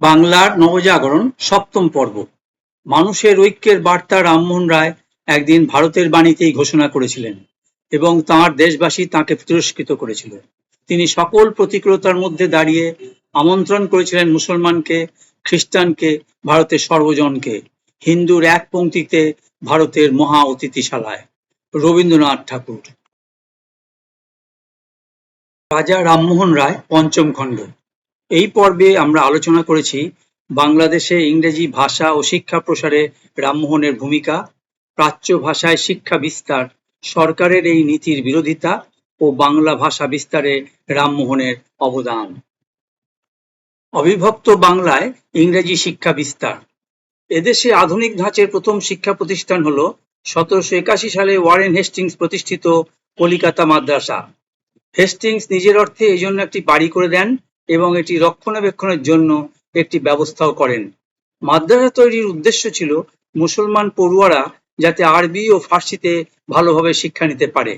বাংলার নবজাগরণ সপ্তম পর্ব। মানুষের ঐক্যের বার্তা রামমোহন রায় একদিন ভারতের বাণীতেই ঘোষণা করেছিলেন এবং তাঁর দেশবাসী তাকে তিরস্কৃত করেছিল। তিনি সকল প্রতিকূলতার মধ্যে দাঁড়িয়ে আমন্ত্রণ করেছিলেন মুসলমানকে, খ্রিস্টানকে, ভারতের সর্বজনকে, হিন্দুর এক পংক্তিতে ভারতের মহা অতিথিশালায়। রবীন্দ্রনাথ ঠাকুর। রাজা রামমোহন রায় পঞ্চম খণ্ড। এই পর্বে আমরা আলোচনা করেছি বাংলাদেশে ইংরেজি ভাষা ও শিক্ষা প্রসারে রামমোহনের ভূমিকা, প্রাচ্য ভাষায় শিক্ষা বিস্তার, সরকারের এই নীতির বিরোধিতা ও বাংলা ভাষা বিস্তারে রামমোহনের অবদান। অবিভক্ত বাংলায় ইংরেজি শিক্ষা বিস্তার। এদেশে আধুনিক ধাঁচের প্রথম শিক্ষা প্রতিষ্ঠান হল সতেরোশো একাশি সালে ওয়ারেন হেস্টিংস প্রতিষ্ঠিত কলিকাতা মাদ্রাসা। হেস্টিংস নিজের অর্থে এই জন্য একটি বাড়ি করে দেন এবং এটি রক্ষণাবেক্ষণের জন্য একটি ব্যবস্থাও করেন। মাদ্রাসা তৈরির উদ্দেশ্য ছিল মুসলমান পড়ুয়ারা যাতে আরবি ও ফার্সিতে ভালোভাবে শিক্ষা নিতে পারে।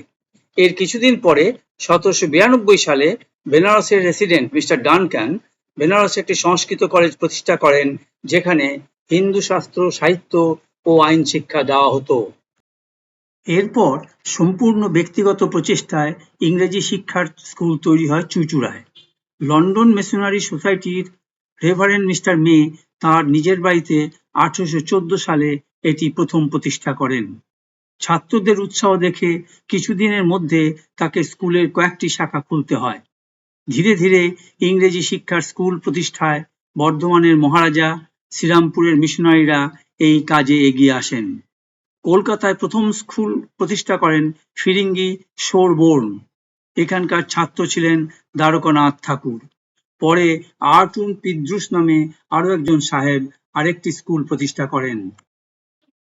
এর কিছুদিন পরে সতেরোশো বিরানব্বই সালে বেনারসের রেসিডেন্ট মিস্টার ডানক্যান বেনারসে একটি সংস্কৃত কলেজ প্রতিষ্ঠা করেন যেখানে হিন্দু শাস্ত্র, সাহিত্য ও আইন শিক্ষা দেওয়া হতো। এরপর সম্পূর্ণ ব্যক্তিগত প্রচেষ্টায় ইংরেজি শিক্ষার স্কুল তৈরি হয় চুঁচুড়ায়। লন্ডন মিশনারি সোসাইটির রেভারেন্ড মিস্টার মে তাঁর নিজের বাড়িতে আঠারোশো চোদ্দ সালে এটি প্রথম প্রতিষ্ঠা করেন। ছাত্রদের উৎসাহ দেখে কিছুদিনের মধ্যে তাকে স্কুলের কয়েকটি শাখা খুলতে হয়। ধীরে ধীরে ইংরেজি শিক্ষার স্কুল প্রতিষ্ঠায় বর্ধমানের মহারাজা, শ্রীরামপুরের মিশনারিরা এই কাজে এগিয়ে আসেন। কলকাতায় প্রথম স্কুল প্রতিষ্ঠা করেন ফিরিঙ্গি সোরবোর্ন। এখানকার ছাত্র ছিলেন দ্বারকানাথ ঠাকুর। পরে আর্টুন পিদ্রুস নামে আরও একজন সাহেব আরেকটি স্কুল প্রতিষ্ঠা করেন।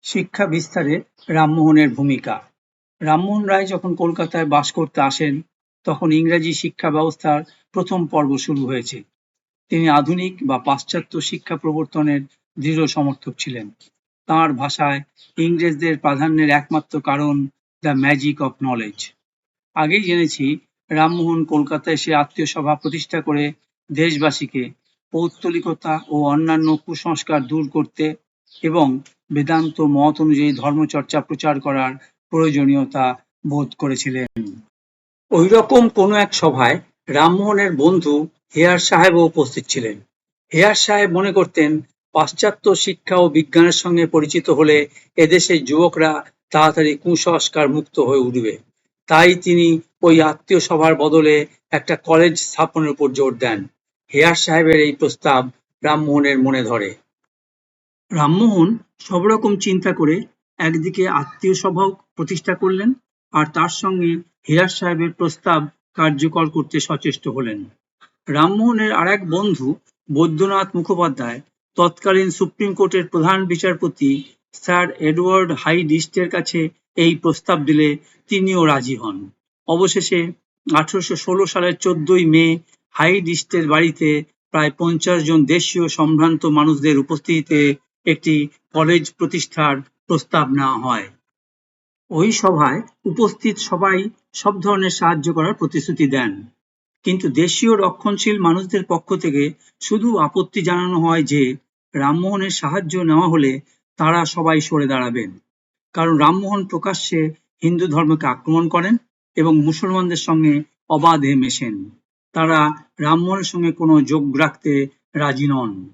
শিক্ষা বিস্তারে রামমোহনের ভূমিকা। রামমোহন রায় যখন কলকাতায় বাস করতে আসেন, তখন ইংরেজি শিক্ষা ব্যবস্থার প্রথম পর্ব শুরু হয়েছে। তিনি আধুনিক বা পাশ্চাত্য শিক্ষা প্রবর্তনের দৃঢ় সমর্থক ছিলেন। তাঁর ভাষায় ইংরেজদের প্রাধান্যের একমাত্র কারণ দ্য ম্যাজিক অফ নলেজ। আগেই জেনেছি, রামমোহন কলকাতায় এসে আত্মীয় সভা প্রতিষ্ঠা করে দেশবাসীকে পৌত্তলিকতা ও অন্যান্য কুসংস্কার দূর করতে এবং বেদান্ত মত অনুযায়ী ধর্মচর্চা প্রচার করার প্রয়োজনীয়তা বোধ করেছিলেন। ওই রকম কোনো এক সভায় রামমোহনের বন্ধু হেয়ার সাহেবও উপস্থিত ছিলেন। হেয়ার সাহেব মনে করতেন, পাশ্চাত্য শিক্ষা ও বিজ্ঞানের সঙ্গে পরিচিত হলে এদেশের যুবকরা তাড়াতাড়ি কুসংস্কার মুক্ত হয়ে উঠবে। তাই তিনি ওই আত্মীয় সভার বদলে একটা কলেজ স্থাপনের উপর জোর দেন। হেয়ার সাহেবের এই প্রস্তাব রামমোহনের মনে ধরে। রামমোহন সব রকম চিন্তা করে একদিকে আত্মীয় সভাও প্রতিষ্ঠা করলেন আর তার সঙ্গে হেয়ার সাহেবের প্রস্তাব কার্যকর করতে সচেষ্ট হলেন। রামমোহনের আর এক বন্ধু বৈদ্যনাথ মুখোপাধ্যায় তৎকালীন সুপ্রিম কোর্টের প্রধান বিচারপতি স্যার এডওয়ার্ড হাইডিস্টের কাছে এই প্রস্তাব দিলে তিনিও রাজি হন। অবশেষে আঠারোশো ষোলো সালের চোদ্দই মে হাইডিস্টের বাড়িতে প্রায় পঞ্চাশ জন দেশীয় সম্ভ্রান্ত মানুষদের উপস্থিতিতে একটি কলেজ প্রতিষ্ঠার প্রস্তাব নেওয়া হয়। ওই সভায় উপস্থিত সবাই সব ধরনের সাহায্য করার প্রতিশ্রুতি দেন। কিন্তু দেশীয় রক্ষণশীল মানুষদের পক্ষ থেকে শুধু আপত্তি জানানো হয় যে রামমোহনের সাহায্য নেওয়া হলে তারা সবাই সরে দাঁড়াবেন। কারণ রামমোহন প্রকাশ্যে হিন্দু ধর্মকে আক্রমণ করেন এবং মুসলমানদের সঙ্গে অবাধে মেশেন। তারা রামমোহনের সঙ্গে কোনো যোগ রাখতে রাজি নন।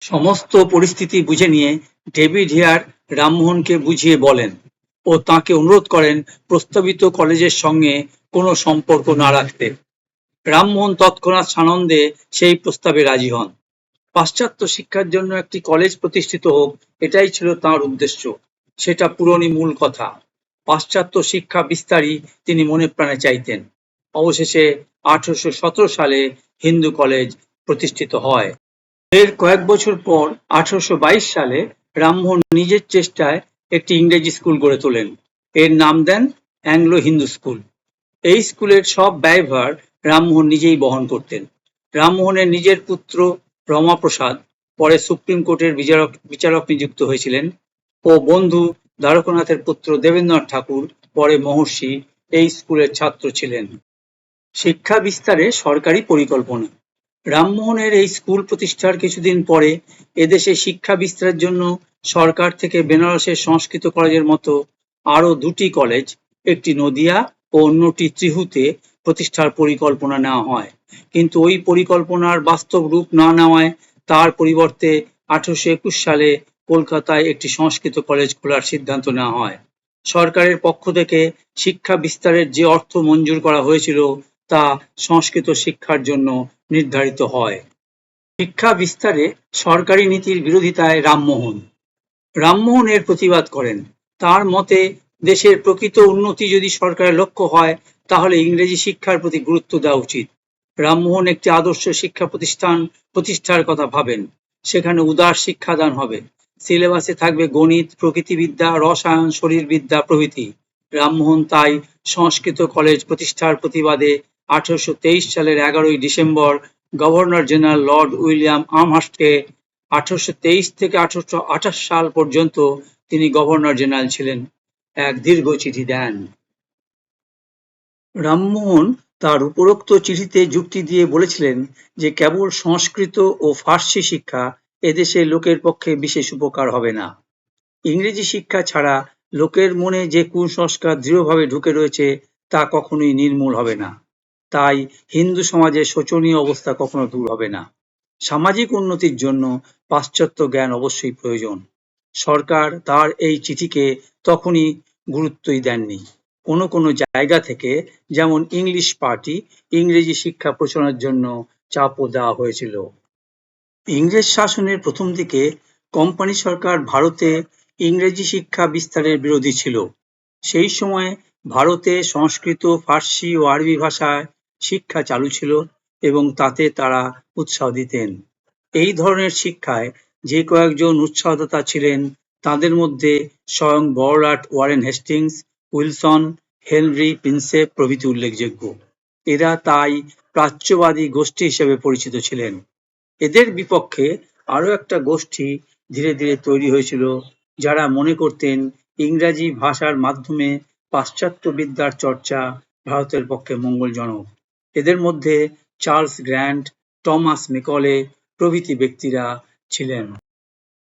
সমস্ত পরিস্থিতি বুঝে নিয়ে ডেভিড হেয়ার রামমোহনকে বুঝিয়ে বলেন ও তাকে অনুরোধ করেন প্রস্তাবিত কলেজের সঙ্গে কোনো সম্পর্ক না রাখতে। রামমোহন তৎক্ষণাৎ সানন্দে সেই প্রস্তাবে রাজি হন। পাশ্চাত্য শিক্ষার জন্য একটি কলেজ প্রতিষ্ঠিত হোক, এটাই ছিল তাঁর উদ্দেশ্য। সেটা পুরনি মূল কথা। পাশ্চাত্য শিক্ষা বিস্তারই তিনি মনে প্রাণে চাইতেন। অবশেষে আঠারোশো সতেরো সালে হিন্দু কলেজ প্রতিষ্ঠিত হয়। এর কয়েক বছর পর আঠারোশো বাইশ সালে রামমোহন নিজের চেষ্টায় একটি ইংরেজি স্কুল গড়ে তোলেন। এর নাম দেন অ্যাংলো হিন্দু স্কুল। এই স্কুলের সব ব্যয়ভার রামমোহন নিজেই বহন করতেন। রামমোহনের নিজের পুত্র রমাপ্রসাদ পরে সুপ্রিম কোর্টের বিচারক বিচারক নিযুক্ত হয়েছিলেন। ও বন্ধু দ্বারকানাথের পুত্র দেবেন্দ্রনাথ ঠাকুর, পরে মহর্ষি, এই স্কুলের ছাত্র ছিলেন। শিক্ষা বিস্তারে সরকারি পরিকল্পনা। রামমোহনের এই স্কুল প্রতিষ্ঠার কিছুদিন পরে এদেশে শিক্ষা বিস্তারের জন্য সরকার থেকে বেনারসের সংস্কৃত কলেজের মতো আরও দুটি কলেজ, একটি নদিয়া ও অন্যটি ত্রিহুতে প্রতিষ্ঠার পরিকল্পনা নেওয়া হয়। কিন্তু ওই পরিকল্পনার বাস্তব রূপ না নেওয়ায় তার পরিবর্তে আঠারোশো একুশ সালে কলকাতায় একটি সংস্কৃত কলেজ খোলার সিদ্ধান্ত নেওয়া হয়। সরকারের পক্ষ থেকে শিক্ষা বিস্তারের যে অর্থ মঞ্জুর করা হয়েছিল তা সংস্কৃত শিক্ষার জন্য নির্ধারিত হয়। শিক্ষা বিস্তারে সরকারি নীতির বিরোধিতায় রামমোহন। রামমোহন এর প্রতিবাদ করেন। তার মতে, দেশের প্রকৃত উন্নতি যদি সরকারের লক্ষ্য হয়, তাহলে ইংরেজি শিক্ষার প্রতি গুরুত্ব দেওয়া উচিত। রামমোহন একটি আদর্শ শিক্ষা প্রতিষ্ঠান প্রতিষ্ঠার কথা ভাবেন। সেখানে উদার শিক্ষাদান হবে। সিলেবাসে থাকবে গণিত, প্রকৃতিবিদ্যা, রসায়ন, শরীরবিদ্যা, প্রভৃতি। রামমোহন তাই সংস্কৃত কলেজ প্রতিষ্ঠার প্রতিবাদে আঠারোশো তেইশ সালের এগারোই December governor general lord William আমহার্স্টকে আঠারোশো থেকে আঠারোশো আঠাশ সাল পর্যন্ত তিনি গভর্নর জেনারেল ছিলেন। এক দীর্ঘ চিঠি দেন। রামমোহন তার উপরোক্ত চিঠিতে যুক্তি দিয়ে বলেছিলেন যে কেবল সংস্কৃত ও ফার্সি শিক্ষা এদেশে লোকের পক্ষে বিশেষ উপকার হবে না। ইংরেজি শিক্ষা ছাড়া লোকের মনে যে কুসংস্কার দৃঢ়ভাবে ঢুকে রয়েছে, তা কখনোই নির্মূল হবে না। তাই হিন্দু সমাজের শোচনীয় অবস্থা কখনো দূর হবে না। সামাজিক উন্নতির জন্য পাশ্চাত্য জ্ঞান অবশ্যই প্রয়োজন। সরকার তার এই চিঠিকে তখনই গুরুত্বই দেননি। কোনো কোনো জায়গা থেকে, যেমন ইংলিশ পার্টি, ইংরেজি শিক্ষা প্রচারের জন্য চাপও দেওয়া হয়েছিল। ইংরেজ শাসনের প্রথম দিকে কোম্পানি সরকার ভারতে ইংরেজি শিক্ষা বিস্তারের বিরোধী ছিল। সেই সময়ে ভারতে সংস্কৃত, ফার্সি ও আরবি ভাষায় শিক্ষা চালু ছিল এবং তাতে তারা উৎসাহ দিতেন। এই ধরনের শিক্ষায় যে কয়েকজন উৎসাহদাতা ছিলেন, তাদের মধ্যে স্বয়ং বড়লাট Warren Hastings, Wilson, Henry Prinsep প্রভৃতি উল্লেখযোগ্য। এরা তাই প্রাচ্যবাদী গোষ্ঠী হিসেবে পরিচিত ছিলেন। এদের বিপক্ষে আরও একটা গোষ্ঠী ধীরে ধীরে তৈরি হয়েছিল, যারা মনে করতেন ইংরাজি ভাষার মাধ্যমে পাশ্চাত্য বিদ্যার চর্চা ভারতের পক্ষে মঙ্গলজনক। এদের মধ্যে চার্লস গ্র্যান্ট, টমাস মেকলে প্রভৃতি ব্যক্তিরা ছিলেন।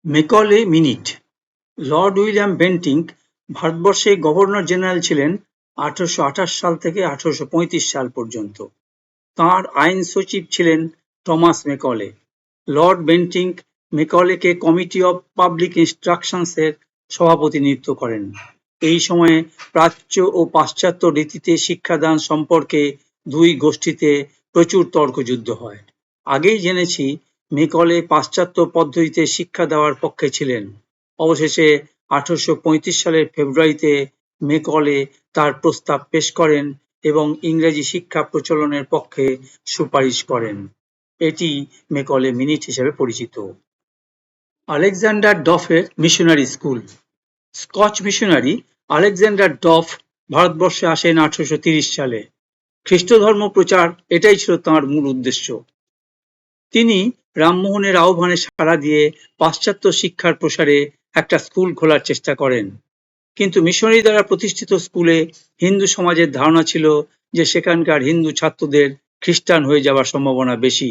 Macaulay minute, Lord William Bentinck ভারতবর্ষে গভর্নর জেনারেল ছিলেন আঠারোশো আঠাশ সাল থেকে আঠারোশো পঁয়ত্রিশ সাল পর্যন্ত। তাঁর আইন সচিব ছিলেন টমাস মেকলে লর্ড বেন্টিঙ্ক মেকলেকে কমিটি অব পাবলিক ইনস্ট্রাকশনসের সভাপতি নিযুক্ত করেন। এই সময়ে প্রাচ্য ও পাশ্চাত্য রীতিতে শিক্ষাদান সম্পর্কে দুই গোষ্ঠীতে প্রচুর তর্কযুদ্ধ হয়। আগেই জেনেছি মেকলে পাশ্চাত্য পদ্ধতিতে শিক্ষা দেওয়ার পক্ষে ছিলেন। অবশেষে আঠারোশো পঁয়ত্রিশ সালের ফেব্রুয়ারিতে মেকলে তার প্রস্তাব পেশ করেন এবং ইংরেজি শিক্ষা প্রচলনের পক্ষে সুপারিশ করেন। এটি মেকলে মিনিট হিসেবে পরিচিত। Alexander ডফের missionary school Scotch missionary Alexander Duff ভারতবর্ষে আসেন আঠারোশো সালে। খ্রিস্ট ধর্ম প্রচার, এটাই ছিল তাঁর মূল উদ্দেশ্য। তিনি রামমোহনের আহ্বানে সাড়া দিয়ে পাশ্চাত্য শিক্ষার প্রসারে একটা স্কুল খোলার চেষ্টা করেন। কিন্তু মিশনারি দ্বারা প্রতিষ্ঠিত স্কুলে হিন্দু সমাজের ধারণা ছিল যে সেখানকার হিন্দু ছাত্রদের খ্রিস্টান হয়ে যাওয়ার সম্ভাবনা বেশি।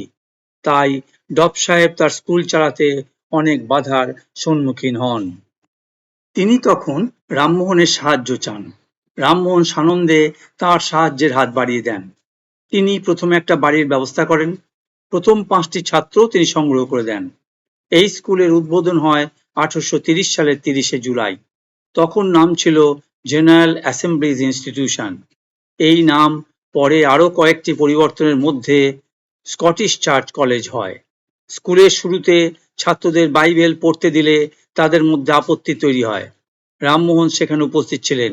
তাই ডব সাহেব তার স্কুল চালাতে অনেক বাধার সম্মুখীন হন। তিনি তখন রামমোহনের সাহায্য চান। রামমোহন সানন্দে তার সাহায্যের হাত বাড়িয়ে দেন। তিনি প্রথমে একটা বাড়ির ব্যবস্থা করেন। প্রথম পাঁচটি ছাত্র তিনি সংগ্রহ করে দেন। এই স্কুলের উদ্বোধন হয় আঠারোশো তিরিশ সালের তিরিশে জুলাই। তখন নাম ছিল জেনারেল অ্যাসেম্বলিজ ইনস্টিটিউশন। এই নাম পরে আরও কয়েকটি পরিবর্তনের মধ্যে স্কটিশ চার্চ কলেজ হয়। স্কুলের শুরুতে ছাত্রদের বাইবেল পড়তে দিলে তাদের মধ্যে আপত্তি তৈরি হয়। রামমোহন সেখানে উপস্থিত ছিলেন।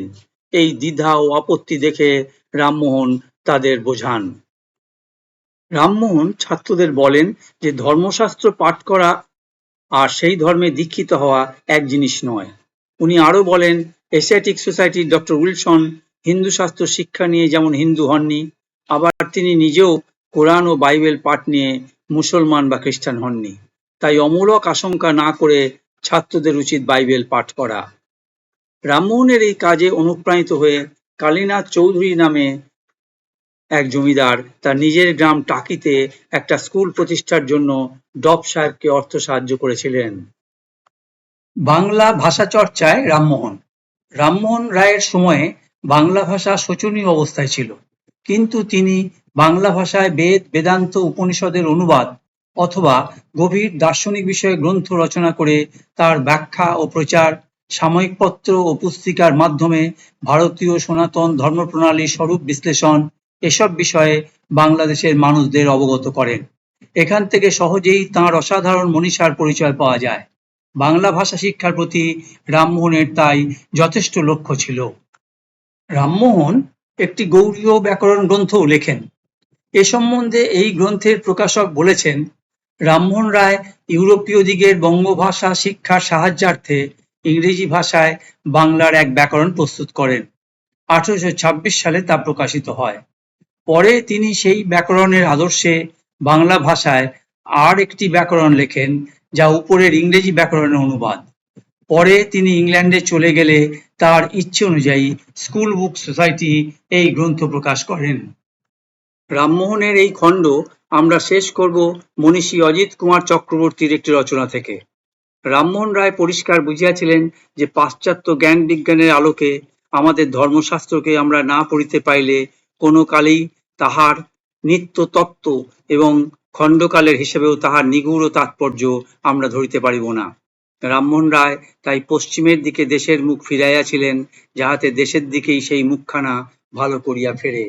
এই দ্বিধা ও আপত্তি দেখে রামমোহন তাদের বোঝান। রামমোহন ছাত্রদের বলেন যে ধর্মশাস্ত্র পাঠ করা আর সেই ধর্মে দীক্ষিত হওয়া এক জিনিস নয়। উনি আরও বলেন এশিয়াটিক সোসাইটির ডক্টর উইলসন হিন্দু শাস্ত্র শিক্ষা নিয়ে যেমন হিন্দু হননি, আবার তিনি নিজেও কোরআন ও বাইবেল পাঠ নিয়ে মুসলমান বা খ্রিস্টান হননি। তাই অমূলক আশঙ্কা না করে ছাত্রদের উচিত বাইবেল পাঠ করা। রামমোহনের এই কাজে অনুপ্রাণিত হয়ে কালীনাথ চৌধুরী নামে এক জমিদার তার নিজের গ্রাম টাকিতে একটা স্কুল প্রতিষ্ঠার জন্য ডব সাহেবকে অর্থ সাহায্য করেছিলেন। বাংলা ভাষা চর্চায় রামমোহন। রামমোহন রায়ের সময়ে বাংলা ভাষা শোচনীয় অবস্থায় ছিল। কিন্তু তিনি বাংলা ভাষায় বেদ, বেদান্ত উপনিষদের অনুবাদ অথবা গভীর দার্শনিক বিষয়ে গ্রন্থ রচনা করে তার ব্যাখ্যা ও প্রচার সাময়িকপত্র ও পুস্তিকার মাধ্যমে ভারতীয় সনাতন ধর্মপ্রণালীর স্বরূপ বিশ্লেষণ এসব বিষয়ে বাংলাদেশের মানুষদের অবগত করেন। এখান থেকে সহজেই তাঁর অসাধারণ মনীষার পরিচয় পাওয়া যায়। বাংলা ভাষা শিক্ষার প্রতি রামমোহনের তাই যথেষ্ট লক্ষ্য ছিল। রামমোহন একটি গৌরীয় ব্যাকরণ গ্রন্থও লেখেন। এ সম্বন্ধে এই গ্রন্থের প্রকাশক বলেছেন রামমোহন রায় ইউরোপীয় দিগের বঙ্গভাষা শিক্ষার সাহায্যার্থে ইংরেজি ভাষায় বাংলার এক ব্যাকরণ প্রস্তুত করেন। আঠারোশো ছাব্বিশ সালে তা প্রকাশিত হয়। পরে তিনি সেই ব্যাকরণের আদর্শে বাংলা ভাষায় আর একটি ব্যাকরণ লেখেন, যা উপরের ইংরেজি ব্যাকরণের অনুবাদ। পরে তিনি ইংল্যান্ডে চলে গেলে তার ইচ্ছে অনুযায়ী স্কুল বুক সোসাইটি এই গ্রন্থ প্রকাশ করেন। রামমোহনের এই খণ্ড আমরা শেষ করব মনীষী অজিত কুমার চক্রবর্তীর একটি রচনা থেকে। রামমোহন রায় পরিষ্কার বুঝিয়াছিলেন যে পাশ্চাত্য জ্ঞান বিজ্ঞানের আলোকে আমাদের ধর্মশাস্ত্রকে আমরা না পড়িতে পাইলে কোনো কালেই তাহার নিত্য তত্ত্ব এবং খণ্ডকালের হিসেবেও তাহার নিগূঢ় তাৎপর্য আমরা ধরিতে পারিব না। রামমোহন রায় তাই পশ্চিমের দিকে দেশের মুখ ফিরাইয়াছিলেন, যাহাতে দেশের দিকেই সেই মুখখানা ভালো করিয়া ফেরে।